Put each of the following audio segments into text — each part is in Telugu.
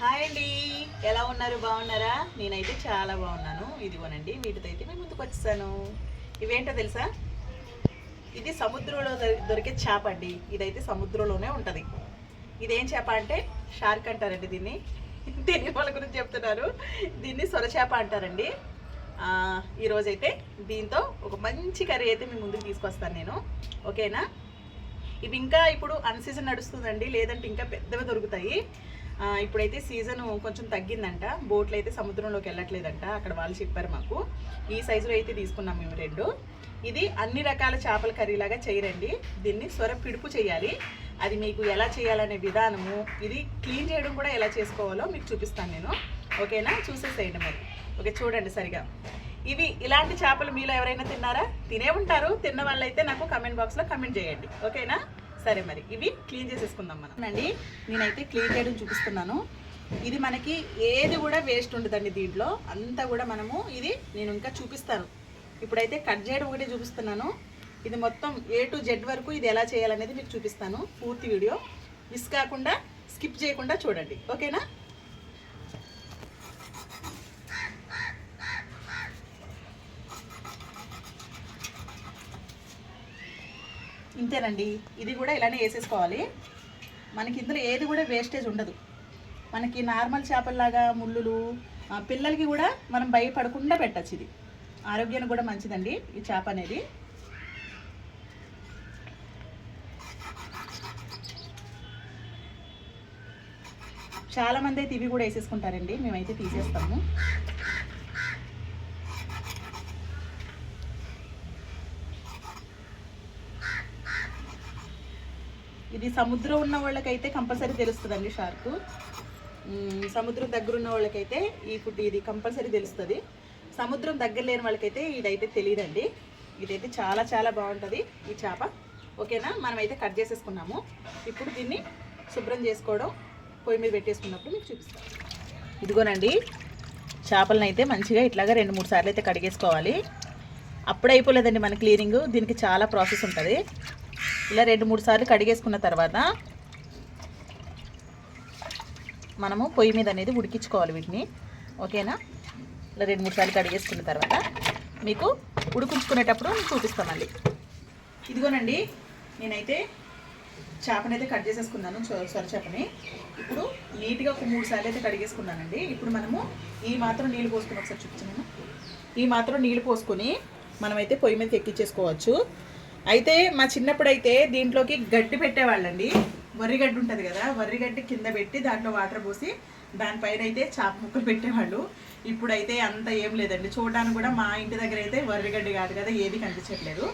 హాయ్ అండి. ఎలా ఉన్నారు? బాగున్నారా? నేనైతే చాలా బాగున్నాను. ఇదిగోనండి వీటితో అయితే మేము ముందుకు వచ్చాను ఇవేంటో తెలుసా? ఇది సముద్రంలో దొరి- దొరికే చేప అండి. ఇదైతే సముద్రంలోనే ఉంటుంది. ఇదేం చేప అంటే షార్క్ అంటారండి దీన్ని. దీని వాళ్ళ గురించి చెప్తున్నారు. దీన్ని సొర చేప అంటారండి. ఈరోజైతే దీంతో ఒక మంచి కర్రీ అయితే మీ ముందుకు తీసుకొస్తాను నేను. ఓకేనా? ఇవి ఇంకా ఇప్పుడు అన్ సీజన్ నడుస్తుందండి. లేదంటే ఇంకా పెద్దవి దొరుకుతాయి. ఇప్పుడైతే సీజన్ కొంచెం తగ్గిందంట. బోట్లు అయితే సముద్రంలోకి వెళ్ళట్లేదంట. అక్కడ వాళ్ళు చెప్పారు మాకు. ఈ సైజులో అయితే తీసుకున్నాం మేము రెండు. ఇది అన్ని రకాల చేపల కర్రీలాగా చేయరండి. దీన్ని సొర పిడుపు చేయాలి. అది మీకు ఎలా చేయాలనే విధానము ఇది క్లీన్ చేయడం కూడా ఎలా చేసుకోవాలో మీకు చూపిస్తాను నేను. ఓకేనా? చూసేసేయండి మరి. ఓకే చూడండి సరిగా. ఇవి ఇలాంటి చేపలు మీలో ఎవరైనా తిన్నారా? తినే ఉంటారు. తిన్న వాళ్ళైతే నాకు కమెంట్ బాక్స్లో కమెంట్ చేయండి. ఓకేనా? సరే మరి ఇవి క్లీన్ చేసేసుకుందాం మనం. అండి నేనైతే క్లీన్ చేయడం చూపిస్తున్నాను. ఇది మనకి ఏది కూడా వేస్ట్ ఉండదండి దీంట్లో. అంతా కూడా మనము ఇది నేను ఇంకా చూపిస్తాను. ఇప్పుడైతే కట్ చేయడం ఒకటే చూపిస్తున్నాను. ఇది మొత్తం ఏ టు జెడ్ వరకు ఇది ఎలా చేయాలనేది మీకు చూపిస్తాను. పూర్తి వీడియో. మిస్ కాకుండా స్కిప్ చేయకుండా చూడండి. ఓకేనా? ఇంతేనండి. ఇది కూడా ఇలానే వేసేసుకోవాలి. మనకి ఇందులో ఏది కూడా వేస్టేజ్ ఉండదు. మనకి నార్మల్ చేపల్లాగా ముళ్ళులు పిల్లలకి కూడా మనం భయపడకుండా పెట్టచ్చు ఇది. ఆరోగ్యానికి కూడా మంచిదండి ఈ చేప అనేది. చాలామంది అయితే ఇవి కూడా వేసేసుకుంటారండి. మేమైతే తీసేస్తాము. ఇది సముద్రం ఉన్న వాళ్ళకైతే కంపల్సరీ తెలుస్తుందండి షార్క్. సముద్రం దగ్గర ఉన్న వాళ్ళకైతే ఈ ఫుడ్ ఇది కంపల్సరీ తెలుస్తుంది. సముద్రం దగ్గర లేని వాళ్ళకైతే ఇదైతే తెలియదండి ఇదైతే చాలా చాలా బాగుంటుంది ఈ చేప. ఓకేనా? మనమైతే కట్ చేసేసుకున్నాము. ఇప్పుడు దీన్ని శుభ్రం చేసుకోవడం పొయ్యి మీద పెట్టేసుకున్నప్పుడు మీకు చూపిస్తాను. ఇదిగోనండి చేపలను అయితే మంచిగా ఇట్లాగా రెండు మూడు సార్లు అయితే కడిగేసుకోవాలి. అప్పుడే అయిపోలేదండి మన క్లీనింగ్. దీనికి చాలా ప్రాసెస్ ఉంటుంది. ఇలా రెండు మూడు సార్లు కడిగేసుకున్న తర్వాత మనము పొయ్యి మీద అనేది ఉడికించుకోవాలి వీటిని. ఓకేనా? ఇలా రెండు మూడు సార్లు కడిగేసుకున్న తర్వాత మీకు ఉడికించుకునేటప్పుడు చూపిస్తామండి ఇదిగోనండి నేనైతే చేపనైతే కట్ చేసేసుకున్నాను చొ- సొర చేపని. ఇప్పుడు నీట్గా ఒక మూడు సార్లు అయితే కడిగేసుకున్నానండి. ఇప్పుడు మనము ఈ మాత్రం నీళ్ళు పోసుకుని ఒకసారి చూపించాను ఈ మాత్రం నీళ్ళు పోసుకొని మనమైతే పొయ్యి మీద ఎక్కించేసుకోవచ్చు. అయితే మా చిన్నప్పుడు అయితే దీంట్లోకి గడ్డి పెట్టేవాళ్ళండి. వరిగడ్డి ఉంటుంది కదా వరిగడ్డి కింద పెట్టి దాంట్లో వాటర్ పోసి దానిపైన అయితే చాప ముక్కలు పెట్టేవాళ్ళు. ఇప్పుడైతే అంత ఏం లేదండి. చూడడానికి కూడా మా ఇంటి దగ్గర అయితే వర్రిగడ్డి కాదు కదా ఏది కనిపించట్లేదు.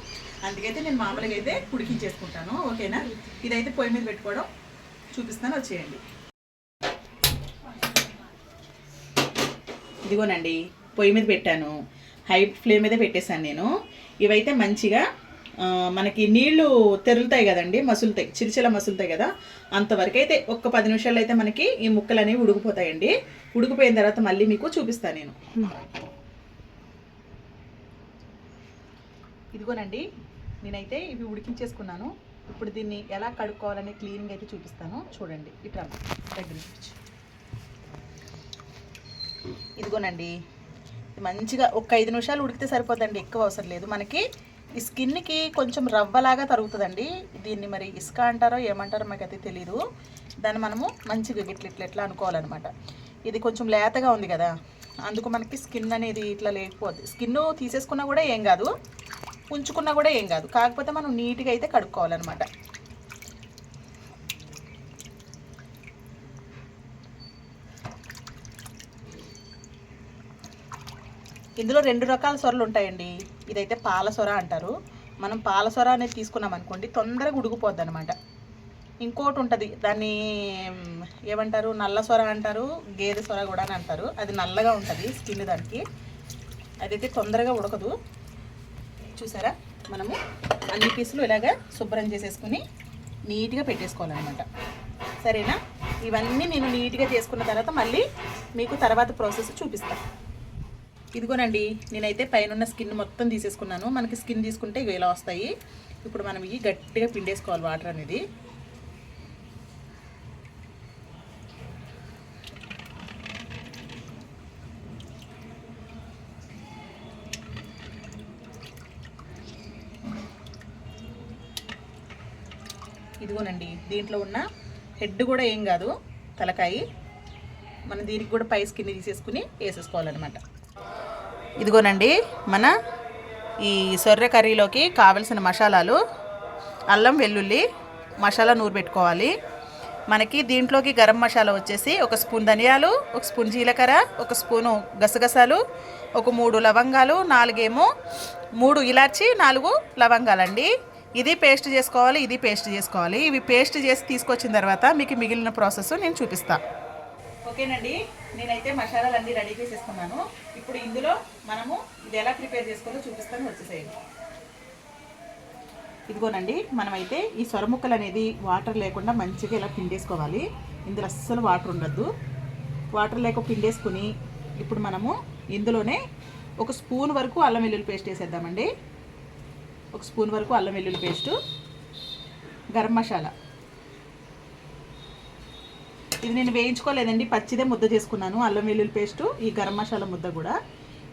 అందుకైతే నేను మామూలుగా అయితే ఉడికించేసుకుంటాను. ఓకేనా? ఇదైతే పొయ్యి మీద పెట్టుకోవడం. చూపిస్తాను వచ్చేయండి. ఇదిగోనండి పొయ్యి మీద పెట్టాను. హై ఫ్లేమ్ మీద పెట్టేశాను నేను. ఇవైతే మంచిగా మనకి నీళ్ళు తెరులుతాయి కదండి మసులుతాయి చిరుచిల మసులుతాయి కదా. అంతవరకు అయితే ఒక్క పది నిమిషాలు అయితే మనకి ఈ ముక్కలు అనేవి ఉడికిపోతాయండి. ఉడికిపోయిన తర్వాత మళ్ళీ మీకు చూపిస్తాను నేను. ఇదిగోనండి నేనైతే ఇవి ఉడికించేసుకున్నాను. ఇప్పుడు దీన్ని ఎలా కడుక్కోవాలనే క్లీనింగ్ అయితే చూపిస్తాను. చూడండి ఇట్లా దగ్గర ఇదిగోనండి మంచిగా ఒక ఐదు నిమిషాలు ఉడికితే సరిపోతుందండి ఎక్కువ అవసరం లేదు. మనకి ఈ స్కిన్కి కొంచెం రవ్వలాగా తరుగుతుందండి. దీన్ని మరి ఇసుక అంటారో ఏమంటారో మాకైతే తెలియదు దాన్ని మనము మంచిగా గిట్ల ఇట్లా ఇట్లా అనుకోవాలన్నమాట. ఇది కొంచెం లేతగా ఉంది కదా. అందుకు మనకి స్కిన్ అనేది ఇట్లా లేకపోద్ది స్కిన్ తీసేసుకున్నా కూడా ఏం కాదు. ఉంచుకున్నా కూడా ఏం కాదు. కాకపోతే మనం నీట్గా అయితే కడుక్కోవాలన్నమాట. ఇందులో రెండు రకాల సొరలు ఉంటాయండి. ఇదైతే పాల సొర అంటారు. మనం పాల సొర అనేది తీసుకున్నాం అనుకోండి తొందరగా ఉడికిపోద్ది అనమాట ఇంకోటి ఉంటుంది దాన్ని ఏమంటారు నల్ల సొర అంటారు గేదె సొర కూడా అని అంటారు. అది నల్లగా ఉంటుంది స్కిన్ దానికి. అదైతే తొందరగా ఉడకదు. చూసారా? మనము అన్ని పీసులు ఇలాగా శుభ్రం చేసేసుకుని నీట్గా పెట్టేసుకోవాలన్నమాట. సరేనా? ఇవన్నీ నేను నీట్గా చేసుకున్న తర్వాత మళ్ళీ మీకు తర్వాత ప్రాసెస్ చూపిస్తాను ఇదిగోనండి నేనైతే పైన స్కిన్ మొత్తం తీసేసుకున్నాను. మనకి స్కిన్ తీసుకుంటే ఇవి ఇలా వస్తాయి. ఇప్పుడు మనం ఇవి గట్టిగా పిండేసుకోవాలి వాటర్ అనేది. ఇదిగోనండి దీంట్లో ఉన్న హెడ్ కూడా ఏం కాదు తలకాయి. మనం దీనికి కూడా పై స్కిన్ తీసేసుకుని వేసేసుకోవాలన్నమాట. ఇదిగోనండి మన ఈ సొర్రె కర్రీలోకి కావలసిన మసాలాలు అల్లం వెల్లుల్లి మసాలా నూరు పెట్టుకోవాలి. మనకి దీంట్లోకి గరం మసాలా వచ్చేసి ఒక స్పూన్ ధనియాలు ఒక స్పూన్ జీలకర్ర ఒక స్పూను గసగసాలు ఒక మూడు లవంగాలు నాలుగేమో మూడు ఇలాచి నాలుగు లవంగాలండి. ఇది పేస్ట్ చేసుకోవాలి ఇది పేస్ట్ చేసుకోవాలి. ఇవి పేస్ట్ చేసి తీసుకొచ్చిన తర్వాత మీకు మిగిలిన ప్రాసెస్ నేను చూపిస్తాను ఓకేనండి. నేనైతే మసాలాలు అన్నీ రెడీ చేసేసుకున్నాను. ఇప్పుడు ఇందులో మనము ఇది ఎలా ప్రిపేర్ చేసుకోవాలో చూపిస్తాను వచ్చేసేయండి. ఇదిగోనండి మనమైతే ఈ సొర ముక్కలు అనేది వాటర్ లేకుండా మంచిగా ఇలా పిండేసుకోవాలి. ఇందులో అస్సలు వాటర్ ఉండద్దు. వాటర్ లేక పిండేసుకుని ఇప్పుడు మనము ఇందులోనే ఒక స్పూన్ వరకు అల్లం వెల్లుల్లి పేస్ట్ వేసేద్దామండి. ఒక స్పూన్ వరకు అల్లం వెల్లుల్లి పేస్టు. గరం మసాలా. ఇది నేను వేయించుకోలేదండి. పచ్చిదే ముద్ద చేసుకున్నాను. అల్లం వెల్లుల్లి పేస్టు ఈ గరం మసాలా ముద్ద కూడా.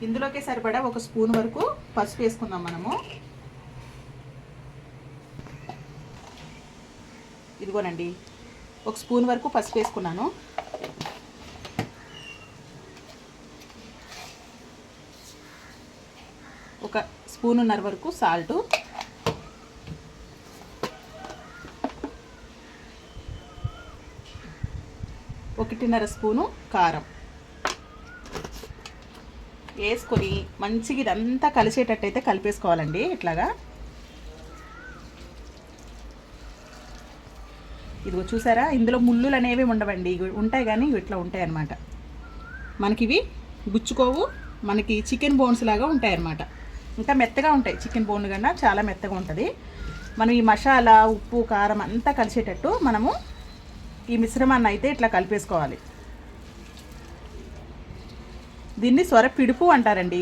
ఇందులోకి సరిపడా ఒక స్పూన్ వరకు పసుపు వేసుకుందాం మనము. ఇదిగోనండి. ఒక స్పూన్ వరకు పసుపు వేసుకున్నాను. ఒక స్పూన్ ఉన్నర వరకు సాల్టు. ఒకటిన్నర స్పూను కారం. వేసుకొని మంచిగా ఇదంతా కలిసేటట్టయితే కలిపేసుకోవాలండి ఇట్లాగా. ఇదిగో చూసారా? ఇందులో ముళ్ళులు అనేవి ఉండవండి. ఇవి ఉంటాయి కానీ ఇవి ఇట్లా ఉంటాయి అన్నమాట మనకి ఇవి గుచ్చుకోవు మనకి చికెన్ బోన్స్ లాగా ఉంటాయి అన్నమాట ఇంకా మెత్తగా ఉంటాయి. చికెన్ బోన్ కన్నా చాలా మెత్తగా ఉంటుంది. మనం ఈ మసాలా ఉప్పు కారం అంతా కలిసేటట్టు మనము ఈ మిశ్రమాన్ని అయితే ఇట్లా కలిపేసుకోవాలి. దీన్ని సొర పిడుపు అంటారండి.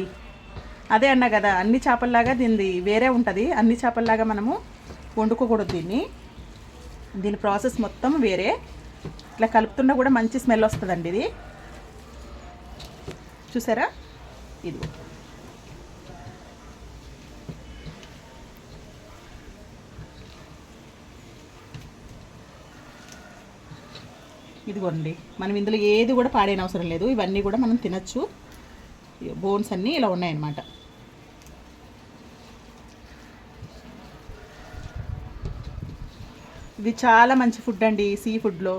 అదే అన్నా కదా అన్ని చేపల్లాగా దీనిది వేరే ఉంటుంది. అన్ని చేపల్లాగా మనము వండుకోకూడదు దీన్ని. దీని ప్రాసెస్ మొత్తం వేరే. ఇట్లా కలుపుతున్నా కూడా మంచి స్మెల్ వస్తుందండి ఇది. చూసారా? ఇది ఇదిగోండి మనం ఇందులో ఏది కూడా పాడైన అవసరం లేదు. ఇవన్నీ కూడా మనం తినచ్చు. బోన్స్ అన్నీ ఇలా ఉన్నాయన్నమాట. ఇది చాలా మంచి ఫుడ్ అండి సీ ఫుడ్లో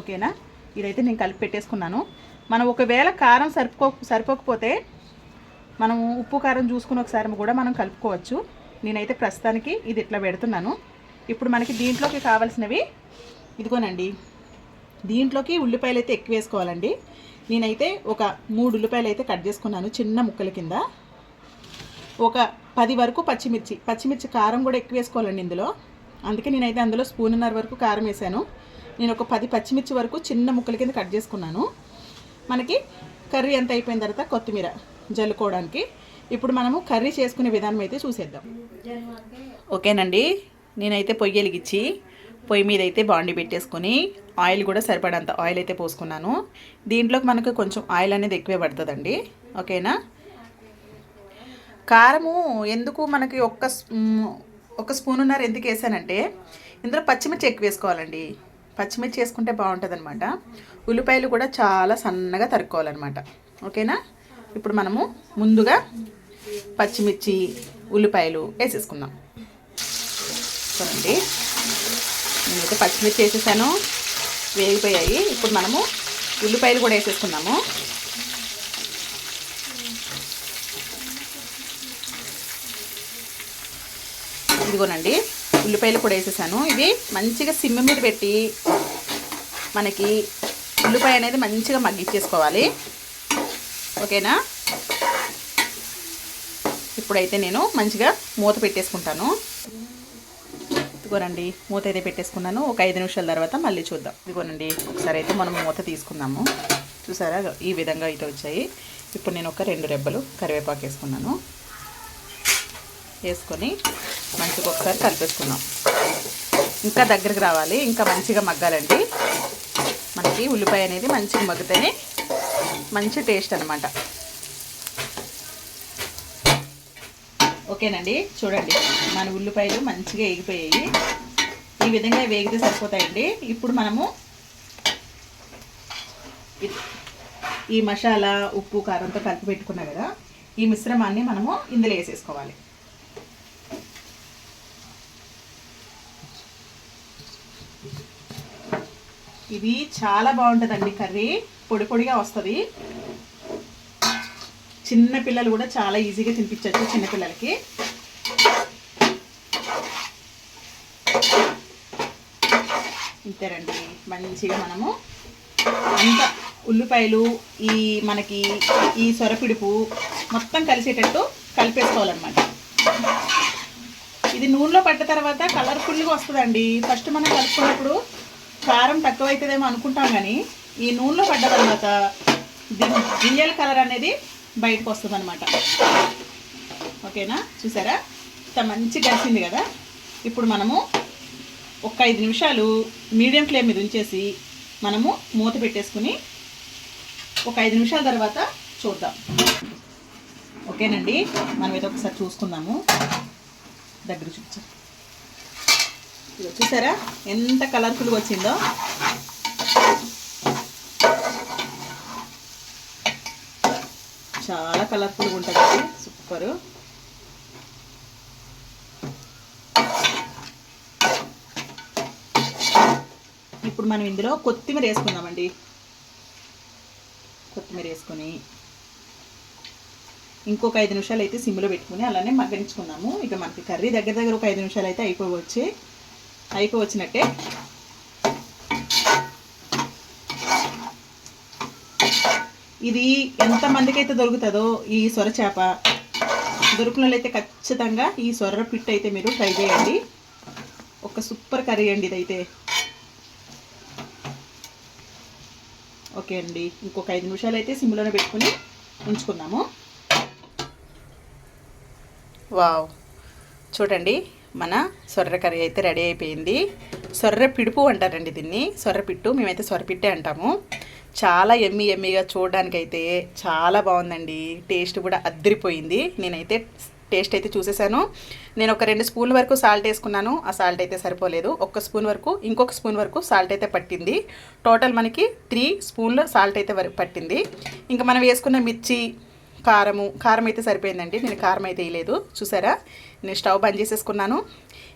ఓకేనా? ఇదైతే నేను కలిపి పెట్టేసుకున్నాను. మనం ఒకవేళ కారం సరిపో సరిపోకపోతే మనం ఉప్పు కారం చూసుకుని ఒకసారి కూడా మనం కలుపుకోవచ్చు. నేనైతే ప్రస్తుతానికి ఇది ఇట్లా పెడుతున్నాను. ఇప్పుడు మనకి దీంట్లోకి కావాల్సినవి ఇదిగోనండి దీంట్లోకి ఉల్లిపాయలు అయితే ఎక్కువ వేసుకోవాలండి. నేనైతే ఒక మూడు ఉల్లిపాయలు అయితే కట్ చేసుకున్నాను చిన్న ముక్కల కింద. ఒక పది వరకు పచ్చిమిర్చి పచ్చిమిర్చి కారం కూడా ఎక్కువ వేసుకోవాలండి ఇందులో. అందుకే నేనైతే అందులో స్పూన్నర వరకు కారం వేసాను. నేను ఒక పది పచ్చిమిర్చి వరకు చిన్న ముక్కల కింద కట్ చేసుకున్నాను. మనకి కర్రీ ఎంత అయిపోయిన తర్వాత కొత్తిమీర జల్లుకోవడానికి ఇప్పుడు మనము కర్రీ చేసుకునే విధానం అయితే చూసేద్దాం. ఓకేనండి నేనైతే పొయ్యి వెలిగించి పొయ్యి మీద అయితే బాండి పెట్టేసుకొని ఆయిల్ కూడా సరిపడంత ఆయిల్ అయితే పోసుకున్నాను. దీంట్లోకి మనకు కొంచెం ఆయిల్ అనేది ఎక్కువే పడుతుందండి. ఓకేనా? కారము ఎందుకు మనకి ఒక్క ఒక స్పూన్ ఉన్నారు ఎందుకు వేసానంటే ఇందులో పచ్చిమిర్చి ఎక్కువ వేసుకోవాలండి. పచ్చిమిర్చి వేసుకుంటే బాగుంటుంది అనమాట ఉల్లిపాయలు కూడా చాలా సన్నగా తరుక్కోవాలన్నమాట. ఓకేనా? ఇప్పుడు మనము ముందుగా పచ్చిమిర్చి ఉల్లిపాయలు వేసేసుకుందాం. చూడండి. నేనైతే పచ్చిమిర్చి వేసేసాను. వేగిపోయాయి. ఇప్పుడు మనము ఉల్లిపాయలు కూడా వేసేసుకున్నాము ఇదిగోనండి ఉల్లిపాయలు కూడా వేసేసాను. ఇవి మంచిగా సిమ్ మీద పెట్టి మనకి ఉల్లిపాయ అనేది మంచిగా మగ్గిచ్చేసుకోవాలి ఓకేనా? ఇప్పుడైతే నేను మంచిగా మూత పెట్టేసుకుంటాను. ఇదిగోనండి మూత అయితే పెట్టేసుకున్నాను. ఒక ఐదు నిమిషాల తర్వాత మళ్ళీ చూద్దాం. ఇదిగోనండి ఒకసారి అయితే మనం మూత తీసుకుందాము. చూసారా? ఈ విధంగా అయితే వచ్చాయి. ఇప్పుడు నేను ఒక రెండు రెబ్బలు కరివేపాకు వేసుకున్నాను. వేసుకొని మంచిగా ఒకసారి కలిపేసుకున్నాం ఇంకా దగ్గరికి రావాలి. ఇంకా మంచిగా మగ్గాలండి. మనకి ఉల్లిపాయ అనేది మంచిగా మగ్గితేనే మంచి టేస్ట్ అనమాట ఓకేనండి? చూడండి. మన ఉల్లిపాయలు మంచిగా వేగిపోయాయి. ఈ విధంగా వేగితే సరిపోతాయండి. ఇప్పుడు మనము ఈ మసాలా ఉప్పు కారంతో కలిపి పెట్టుకున్నా కదా ఈ మిశ్రమాన్ని మనము ఇందులో వేసేసుకోవాలి. ఇది చాలా బాగుంటుందండి కర్రీ. పొడి పొడిగా వస్తుంది. చిన్న పిల్లలు కూడా చాలా ఈజీగా తినిపించవచ్చు చిన్నపిల్లలకి ఇంతేనండి. మంచిగా మనము అంత ఉల్లిపాయలు ఈ మనకి ఈ సొరపిడుపు మొత్తం కలిసేటట్టు కలిపేసుకోవాలన్నమాట. ఇది నూనెలో పడ్డ తర్వాత కలర్ఫుల్గా వస్తుందండి. ఫస్ట్ మనం కలుపుకున్నప్పుడు కారం తక్కువ అవుతుందేమో అనుకుంటాం కానీ ఈ నూనెలో పడ్డ తర్వాత దీని గింజల కలర్ అనేది బయటకు వస్తుంది అనమాట ఓకేనా? చూసారా? ఇంత మంచి కలిసింది కదా? ఇప్పుడు మనము ఒక ఐదు నిమిషాలు మీడియం ఫ్లేమ్ మీద ఉంచేసి మనము మూత పెట్టేసుకుని ఒక ఐదు నిమిషాల తర్వాత చూద్దాం. ఓకేనండి? మనం ఏదో ఒకసారి చూసుకుందాము. దగ్గర చూపించు చూసారా? ఎంత కలర్ఫుల్గా వచ్చిందో? చాలా కలర్ఫుల్గా ఉంటుంది సూపరు ఇప్పుడు మనం ఇందులో కొత్తిమీర వేసుకుందామండి. కొత్తిమీర వేసుకొని ఇంకొక ఐదు నిమిషాలు అయితే సిమ్లో పెట్టుకుని అలానే మగ్గనించుకుందాము. ఇక మనకి కర్రీ దగ్గర దగ్గర ఒక ఐదు నిమిషాలు అయితే అయిపోవచ్చు. అయిపోవచ్చినట్టే ఇది ఎంతమందికి అయితే దొరుకుతుందో ఈ సొర చేప దొరికిన ఖచ్చితంగా ఈ సొర్ర పిట్ అయితే మీరు ట్రై చేయండి. ఒక సూపర్ కర్రీ అండి ఇదైతే. ఓకే అండి ఇంకొక ఐదు నిమిషాలు అయితే సిమ్లోనే పెట్టుకుని ఉంచుకున్నాము వావ్ చూడండి మన సొర్ర కర్రీ అయితే రెడీ అయిపోయింది. సొర్ర పిడుపు అంటారండి దీన్ని సొర్ర పిట్టు మేమైతే సొర్ర పిట్టే అంటాము. చాలా ఎమ్మి ఎమ్మిగా చూడడానికైతే చాలా బాగుందండి. టేస్ట్ కూడా అద్దరిపోయింది. నేనైతే టేస్ట్ అయితే చూసేసాను. నేను ఒక రెండు స్పూన్ వరకు సాల్ట్ వేసుకున్నాను. ఆ సాల్ట్ అయితే సరిపోలేదు. ఒక్క స్పూన్ వరకు ఇంకొక స్పూన్ వరకు సాల్ట్ అయితే పట్టింది. టోటల్ మనకి త్రీ స్పూన్లు సాల్ట్ అయితే పట్టింది. ఇంకా మనం వేసుకున్న మిర్చి కారము కారం అయితే సరిపోయిందండి. నేను కారం అయితే వేయలేదు. చూసారా? నేను స్టవ్ బంద్ చేసేసుకున్నాను.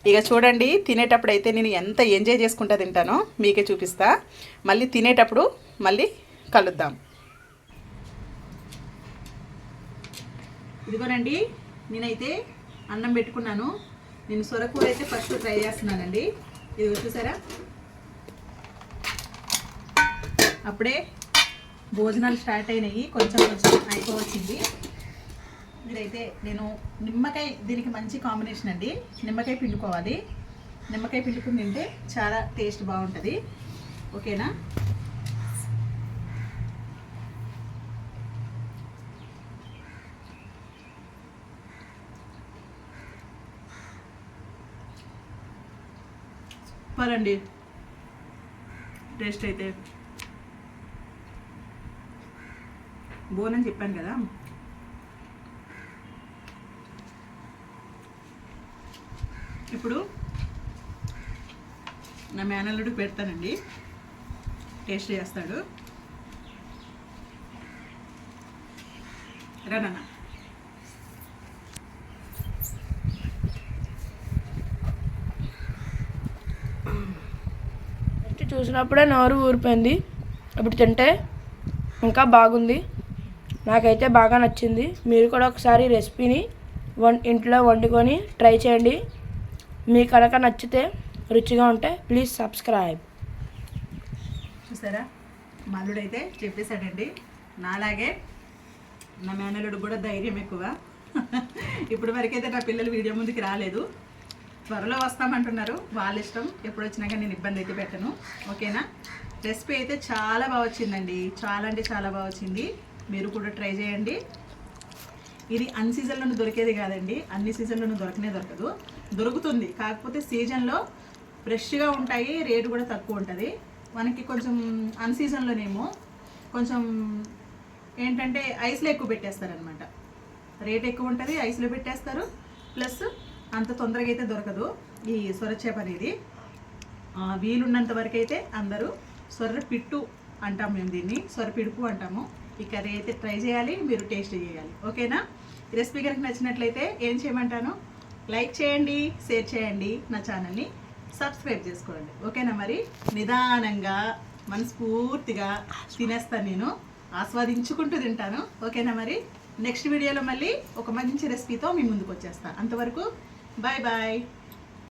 ఇక చూడండి తినేటప్పుడు అయితే నేను ఎంత ఎంజాయ్ చేసుకుంటా తింటానో మీకే చూపిస్తా. మళ్ళీ తినేటప్పుడు మళ్ళీ కలుద్దాం. ఇదిగోనండి నేనైతే అన్నం పెట్టుకున్నాను. నేను సొరకూర అయితే ఫస్ట్ ట్రై చేస్తున్నానండి. ఇది చూసారా? అప్పుడే భోజనాలు స్టార్ట్ అయినాయి. కొంచెం కొంచెం అయిపోవచ్చింది. ఇదైతే నేను నిమ్మకాయ దీనికి మంచి కాంబినేషన్ అండి. నిమ్మకాయ పిండుకోవాలి. నిమ్మకాయ పిండుకుని తింటే చాలా టేస్ట్ బాగుంటుంది. ఓకేనా? సూపర్ అండి టేస్ట్ అయితే. బోనని చెప్పాను కదా? ఇప్పుడు నా మేనల్లుడు పెడతానండి. టేస్ట్ చేస్తాడు. రా చూసినప్పుడే నోరు ఊరిపోయింది. ఇప్పుడు తింటే ఇంకా బాగుంది. నాకైతే బాగా నచ్చింది. మీరు కూడా ఒకసారి రెసిపీని వం ఇంట్లో వండుకొని ట్రై చేయండి. మీకు కనుక నచ్చితే రుచిగా ఉంటే ప్లీజ్ సబ్స్క్రైబ్ చూసారా? మల్లుడైతే చెప్పేశాడండి. నాలాగే నా మేనల్లుడు కూడా ధైర్యం ఎక్కువ. ఇప్పుడు వరకైతే నా పిల్లలు వీడియో ముందుకు రాలేదు. త్వరలో వస్తామంటున్నారు. వాళ్ళ ఇష్టం. ఎప్పుడు వచ్చినాక నేను ఇబ్బంది అయితే పెట్టను. ఓకేనా? రెసిపీ అయితే చాలా బాగా వచ్చిందండి. చాలా అంటే చాలా బాగా వచ్చింది. మీరు కూడా ట్రై చేయండి. ఇది అన్ సీజన్లోనూ దొరికేది కాదండి. అన్ని సీజన్లోనూ దొరకనే దొరకదు. దొరుకుతుంది. కాకపోతే సీజన్లో ఫ్రెష్గా ఉంటాయి రేటు కూడా తక్కువ ఉంటుంది. మనకి కొంచెం అన్ సీజన్లోనేమో కొంచెం ఏంటంటే ఐస్లో ఎక్కువ పెట్టేస్తారనమాట రేట్ ఎక్కువ ఉంటుంది ఐస్లో పెట్టేస్తారు. ప్లస్ అంత తొందరగా అయితే దొరకదు ఈ సొర చేప అనేది. వీలున్నంత వరకు అయితే అందరూ సొర్ర పిట్టు అంటాం మేము దీన్ని. సొర పిడుపు అంటాము. ఈ కర్రీ అయితే ట్రై చేయాలి మీరు టేస్ట్ చేయాలి. ఓకేనా? ఈ రెసిపీ కనుక నచ్చినట్లయితే ఏం చేయమంటాను? లైక్ చేయండి షేర్ చేయండి నా ఛానల్ని సబ్స్క్రైబ్ చేసుకోండి. ఓకేనా మరి? నిదానంగా మనస్ఫూర్తిగా తినేస్తాను నేను. ఆస్వాదించుకుంటూ తింటాను. ఓకేనా మరి? నెక్స్ట్ వీడియోలో మళ్ళీ ఒక మంచి రెసిపీతో మీ ముందుకు వచ్చేస్తాను అంతవరకు బాయ్ బాయ్